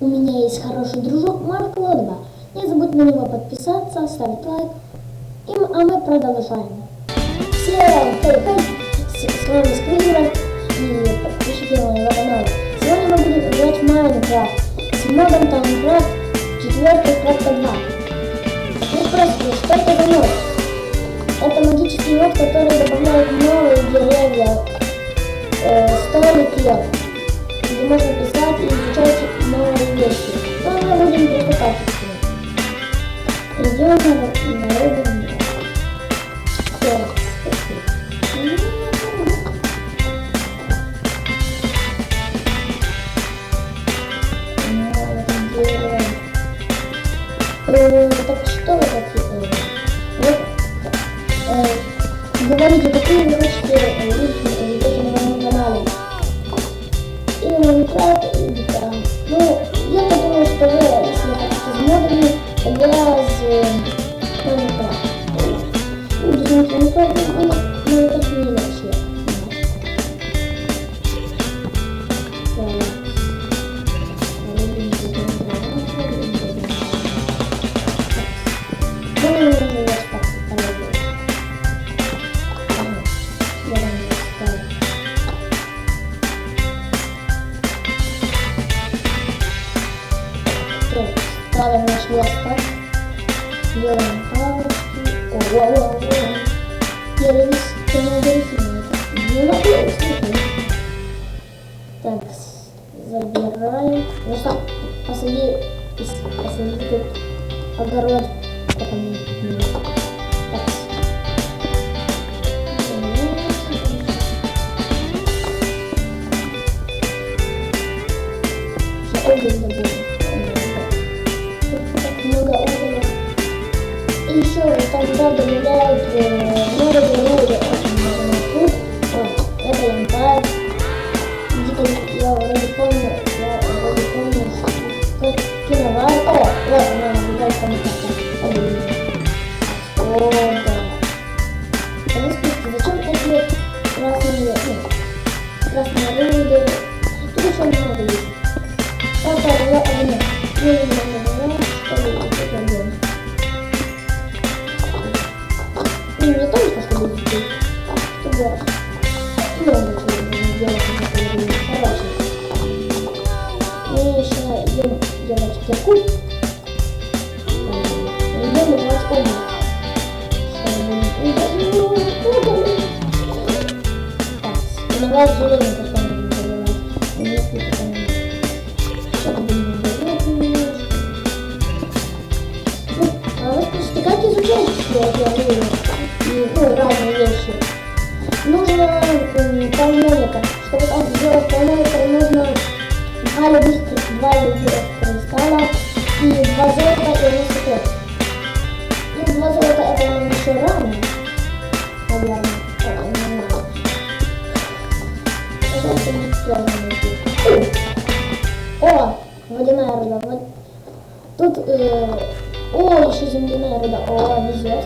У меня есть хороший дружок Марк Лодба. Не забудь на него подписаться, ставить лайк. И, а мы продолжаем. Всем хей-хей! С, вами Сквизер и подписчики моего канала. Сегодня мы будем играть в Майнкрафт с модом Таймкрафт 4.2. Вы спросите, что это за мод? Это магический мод, который добавляет новые деревья, э, столики, где можно писать и изучать новые вещи. Но мы будем приступать к этому. Идем на, на рыбу. Э, Так что вы хотите? Вот, э, говорите, какие вы Майнкрафт, или там. Ну, я думаю, что если хотите с модами, тогда с Майнкрафт. Ну, ставим наш верстак. Делаем палочки. О, о, о, о. Я рис, ты не слушай. Так, забираем. Ну что, посади, пос- посади тут огород. Так. И еще там да, добавляют э, много угля. Очень много тут. О, это янтарь. Где-то я вроде помню, я вроде помню, как киновар. О, вот она набегает там как-то. О, да. А вы скажите, зачем такие красные, ну, красные рыбы? Тут еще много есть. Мы еще делать кирку. Идем делать обувь. Так, иногда железо заливать немножко. Ну, а вы спросите, как изучать все эти аллеи? И, ну, разные вещи. Нужно м, полнолика. Чтобы сделать полнолика, нужно два любых, любых кристалла и два золота и стекло. Ну, два золота это еще рано. Наверное. Это не найти. О, водяная рыба. Вот. Тут, э, о, еще земляная рыба. О, везет.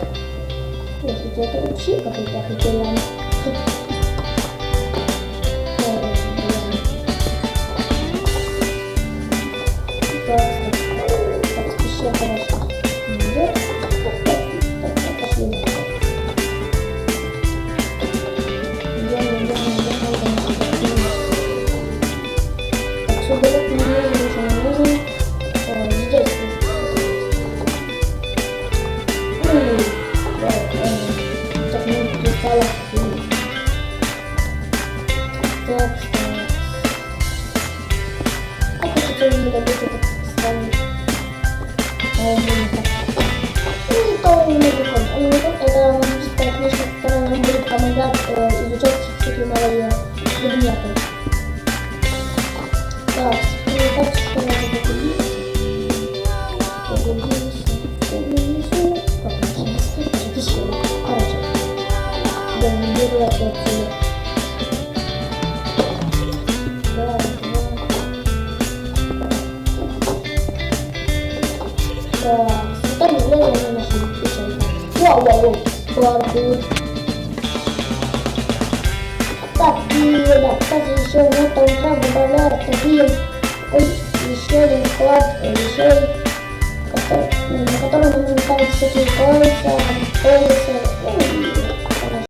Слушайте, это вообще какой-то охуенный. Так, что... А хочется не добыть этот ставить. А, блин, так. Ну, то не выходит. А не выходит, это магическая книжка, которая нам будет помогать э, изучать всякие Вау, вау, вау. И, да, кстати, еще в этом добавляют такие еще один склад вещей, который- на котором можно ставить всякие кольца, кольца,